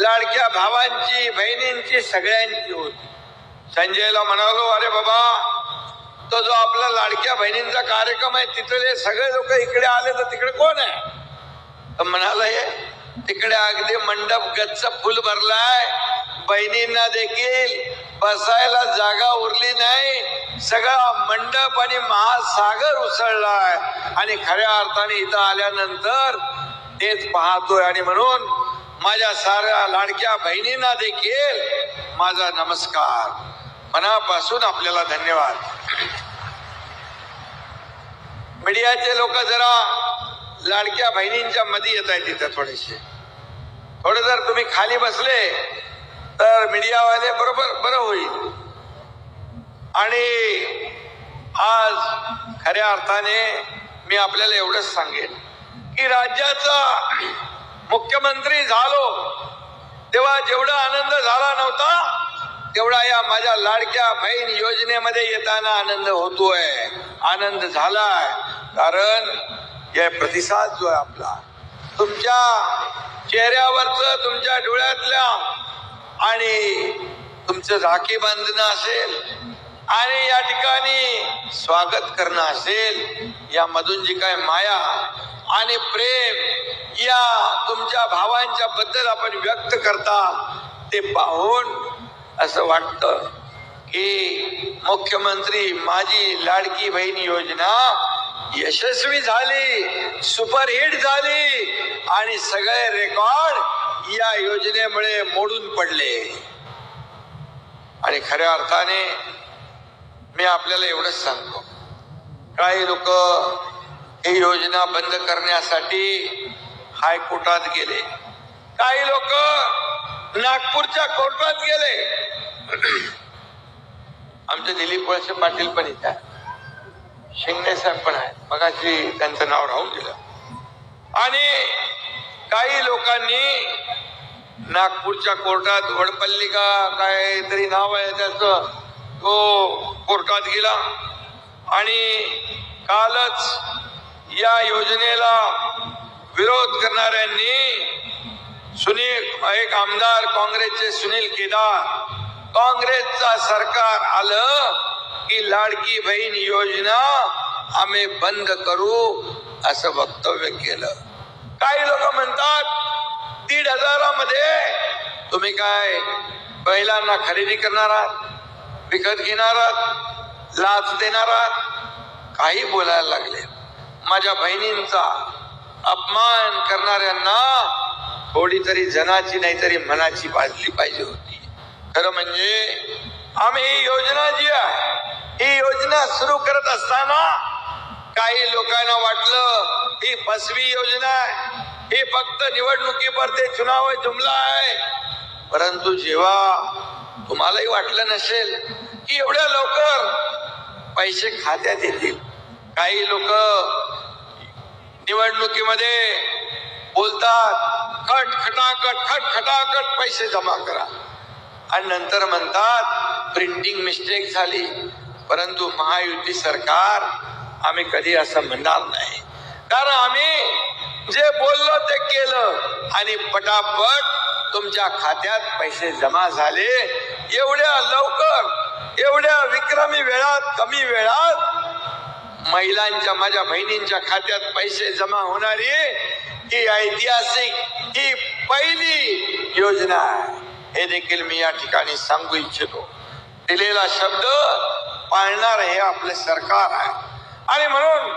लाडक्या भावांची बहिणींची सगळ्यांची होती. संजयला म्हणालो अरे बाबा तो जो आपला लाडक्या बहिणींचा कार्यक्रम आहे तिथले सगळे लोक इकडे आले तर तिकडे कोण आहे? तर हे तिकडे अगदी मंडप गच्च फुल भरलाय. बहिणींना देखील बसायला जागा उरली नाही. सगळा मंडप आणि महासागर उसळलाय. आणि खऱ्या अर्थाने इथं आल्यानंतर तेच पाहतोय. आणि म्हणून माझ्या साऱ्या लाडक्या बहिणींना देखील माझा नमस्कार. मनापासून आपल्याला धन्यवाद. मीडियाचे लोक जरा लाडक्या बहिणींच्या मध्ये येत आहेत तिथे थोडेसे. थोडे जर तुम्ही खाली बसले तर मीडियावाले बरोबर बरं होईल. आणि आज खऱ्या अर्थाने मी आपल्याला एवढंच सांगेन की राज्याचा मुख्यमंत्री झालो तेव्हा जेवढा आनंद झाला नव्हता तेवढा या माझ्या लाडक्या बहीण योजनेमध्ये येताना आनंद होतोय. आनंद झालाय. कारण या प्रतिसाद जो आहे आपला तुमच्या चेहऱ्यावरच तुमच्या डोळ्यातल्या आणि तुमचं राखी बांधणं असेल आणि या ठिकाणी स्वागत करणं असेल यामधून जी काय माया आणि प्रेम या तुमच्या भावांच्या बद्दल आपण व्यक्त करता ते पाहून असं वाटतं की मुख्यमंत्री माझी लाडकी बहीण योजना यशस्वी झाली सुपरहिट झाली आणि सगळे रेकॉर्ड या योजनेमुळे मोडून पडले. आणि खऱ्या अर्थाने मी आपल्याला एवढंच सांगतो. काही लोक ही योजना बंद करण्यासाठी हायकोर्टात गेले. काही लोक नागपूरच्या कोर्टात गेले. आमचे दिलीप वळसे पाटील पण इथे शिंगणे साहेब पण आहेत. मगाशी त्यांचं नाव राहून दिलं आणि काही लोकांनी नागपूरच्या कोर्टात वडपल्ली का काहीतरी नाव आहे त्याचं तो कोर्टात गेला. आणि कालच या योजनेला विरोध करणाऱ्यांनी सुनील एक आमदार काँग्रेसचे सुनील केदार काँग्रेसचा सरकार आलं की लाडकी बहीण योजना आम्ही बंद करू असं वक्तव्य केलं. काही लोक म्हणतात दीड हजारामध्ये तुम्ही काय बैलांना खरेदी करणार आहात विकत घेणार आहात लाच देणार आहात? काही बोलायला लागले. माझ्या बहिणींचा अपमान करणाऱ्यांना थोडी तरी जनाची नाही तरी मनाची बाजली पाहिजे होती. खरं म्हणजे आम्ही ही योजना जी आहे ही योजना सुरू करत असताना काही लोकांना वाटलं ही फसवी योजना आहे. ही फक्त निवडणुकीपुरते चुनाव जुमला आहे. परंतु जेव्हा तुम्हालाही वाटलं नसेल की एवढ्या लवकर पैसे खात्यात येतील. काही लोक निवडणुकीमध्ये बोलतात खट खटाखट खट खटाखट पैसे जमा करा. आणि नंतर म्हणतात प्रिंटिंग मिस्टेक झाली. परंतु महायुती सरकार आम्ही कधी असं म्हणणार नाही. कारण आम्ही जे बोललो ते केलं आणि पटापट तुमच्या खात्यात पैसे जमा झाले. एवढ्या लवकर एवढ्या विक्रमी वेळात कमी वेळात महिलांच्या माझ्या बहिणींच्या खात्यात पैसे जमा होणारी ही ऐतिहासिक ही पहिली योजना आहे. हे देखील मी या ठिकाणी सांगू इच्छितो. दिलेला शब्द पाळणार हे आपले सरकार आहे. आणि म्हणून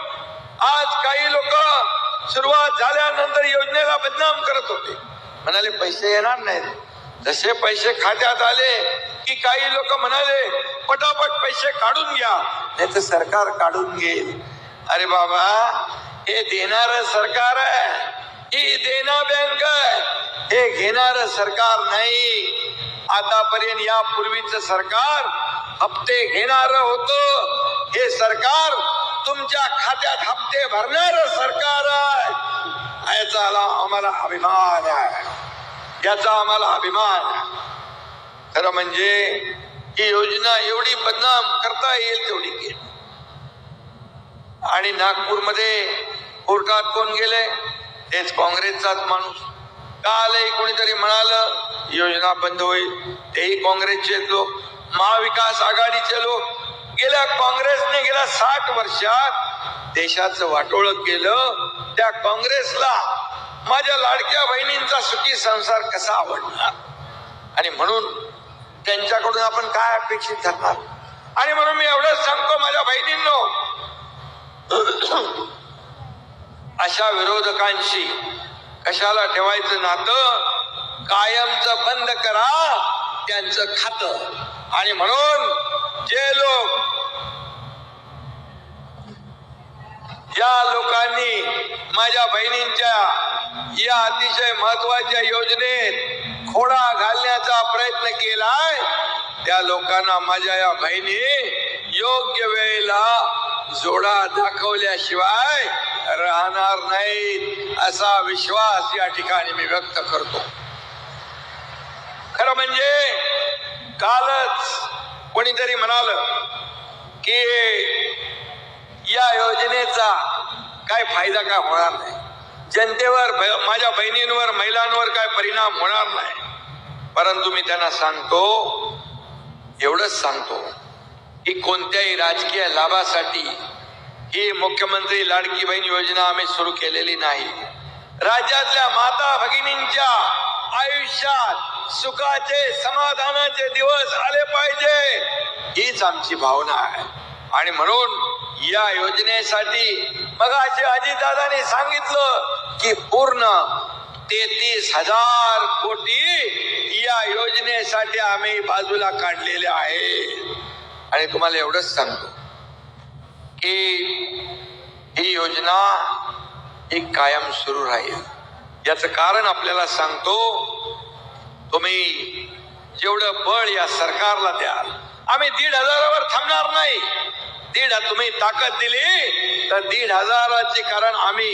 आज काही लोक सुरुवात झाल्यानंतर योजनेला बदनाम करत होते. म्हणाले पैसे येणार नाहीत. जसे पैसे खात्यात आले की काही लोक म्हणाले पटापट पैसे काढून घ्या. नाही तर सरकार काढून घेईल. अरे बाबा हे देणार सरकार आहे. ही देना बँक आहे. हे घेणार सरकार नाही. आतापर्यंत या पूर्वीच सरकार हप्ते घेणार होत. हे सरकार तुमच्या खात्यात हप्ते भरणार सरकार आहे. याचा आम्हाला अभिमान आहे. याचा आम्हाला अभिमान आहे. खरं म्हणजे ही योजना एवढी बदनाम करता येईल तेवढी केली. आणि नागपूरमध्ये कोर्टात कोण गेले? तेच काँग्रेसचाच माणूस. कालही कोणीतरी म्हणालं योजना बंद होईल. तेही काँग्रेसचे लोक. महाविकास आघाडीचे लोक. गेल्या काँग्रेसने गेल्या साठ वर्षात देशाचं वाटोळ केलं. त्या काँग्रेसला माझ्या लाडक्या बहिणींचा सुखी संसार कसा आवडणार? आणि म्हणून त्यांच्याकडून आपण काय अपेक्षित धरणार? आणि म्हणून मी एवढंच सांगतो माझ्या बहिणींनो अशा विरोधकांशी कशाला ठेवायचं नातं? कायमचं बंद करा त्यांचं खातं. आणि म्हणून जे लोक ज्या लोकांनी माझ्या बहिणींच्या या अतिशय महत्त्वाच्या योजनेत खोडा घालण्याचा प्रयत्न केलाय. त्या लोकांना माझ्या या बहिणी योग्य वेळेला जोडा दाखवल्याशिवाय राहणार नाहीत असा विश्वास या ठिकाणी मी व्यक्त करतो. खरं म्हणजे कालच कोणीतरी म्हणाल की या योजनेचा काय फायदा काय होणार नाही? जनतेवर माझ्या बहिणींवर महिलांवर काय परिणाम होणार नाही. परंतु मी त्यांना सांगतो एवढंच सांगतो की कोणत्याही राजकीय लाभासाठी ही मुख्यमंत्री लाडकी बहीण योजना आम्ही सुरू केलेली नाही. राज्यातल्या माता भगिनींच्या आयुष्यात सुखाचे समाधानाचे दिवस आले पाहिजे हीच आमची भावना आहे. आणि म्हणून या योजनेसाठी मग अशी अजितदादांनी सांगितलं की पूर्ण तेहतीस हजार कोटी या योजनेसाठी आम्ही बाजूला काढलेले आहे. आणि तुम्हाला एवढंच सांगतो की ही योजना ही कायम सुरू राहील. याचं कारण आपल्याला सांगतो तुम्ही जेवढं बळ या सरकारला द्याल आम्ही दीड हजारावर थांबणार नाही. दीड तुम्ही ताकद दिली तर दीड हजाराचे कारण आम्ही.